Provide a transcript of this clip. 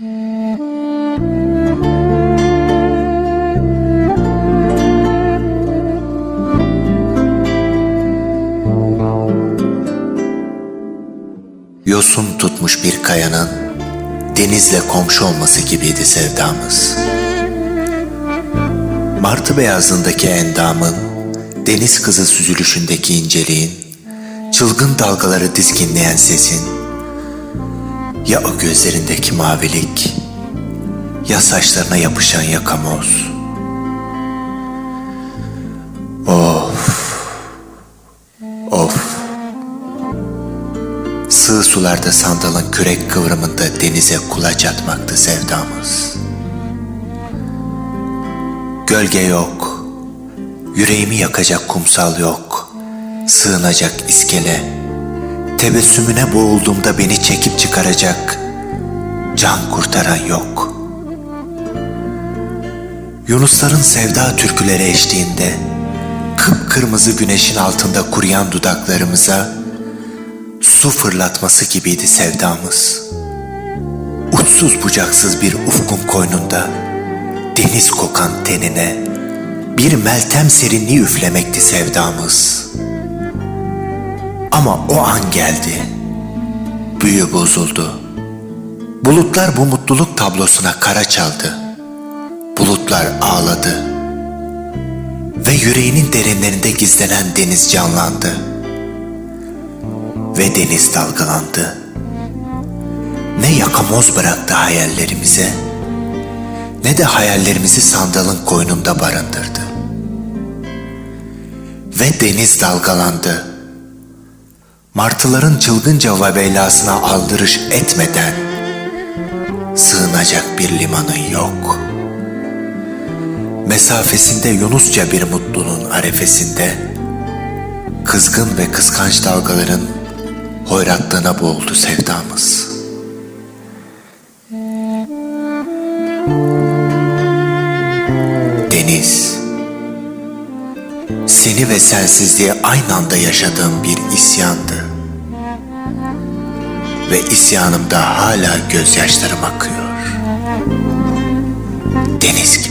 Yosun tutmuş bir kayanın denizle komşu olması gibiydi sevdamız. Martı beyazındaki endamın, deniz kızı süzülüşündeki inceliğin, çılgın dalgaları dizginleyen sesin, ya o gözlerindeki mavilik, ya saçlarına yapışan yakamoz. Of, of. Sığ sularda sandalın kürek kıvrımında denize kulaç atmaktı sevdamız. Gölge yok, yüreğimi yakacak kumsal yok, sığınacak iskele, tebessümüne boğulduğumda beni çekip çıkaracak can kurtaran yok. Yunusların sevda türküleri eşliğinde, kıpkırmızı güneşin altında kuruyan dudaklarımıza, su fırlatması gibiydi sevdamız. Uçsuz bucaksız bir ufkun koynunda, deniz kokan tenine, bir meltem serinliği üflemekti sevdamız. Ama o an geldi. Büyü bozuldu. Bulutlar bu mutluluk tablosuna kara çaldı. Bulutlar ağladı. Ve yüreğinin derinlerinde gizlenen deniz canlandı ve deniz dalgalandı. Ne yakamoz bıraktı hayallerimize, ne de hayallerimizi sandalın koynunda barındırdı. Ve deniz dalgalandı. Martıların çılgınca vabelasına aldırış etmeden sığınacak bir limanın yok. Mesafesinde Yunusça bir mutluluğun arefesinde kızgın ve kıskanç dalgaların hoyratlığına boğuldu sevdamız. Deniz, seni ve sensizliği aynı anda yaşadığım bir isyandı. Ve isyanımda hala gözyaşlarım akıyor. Deniz gibi.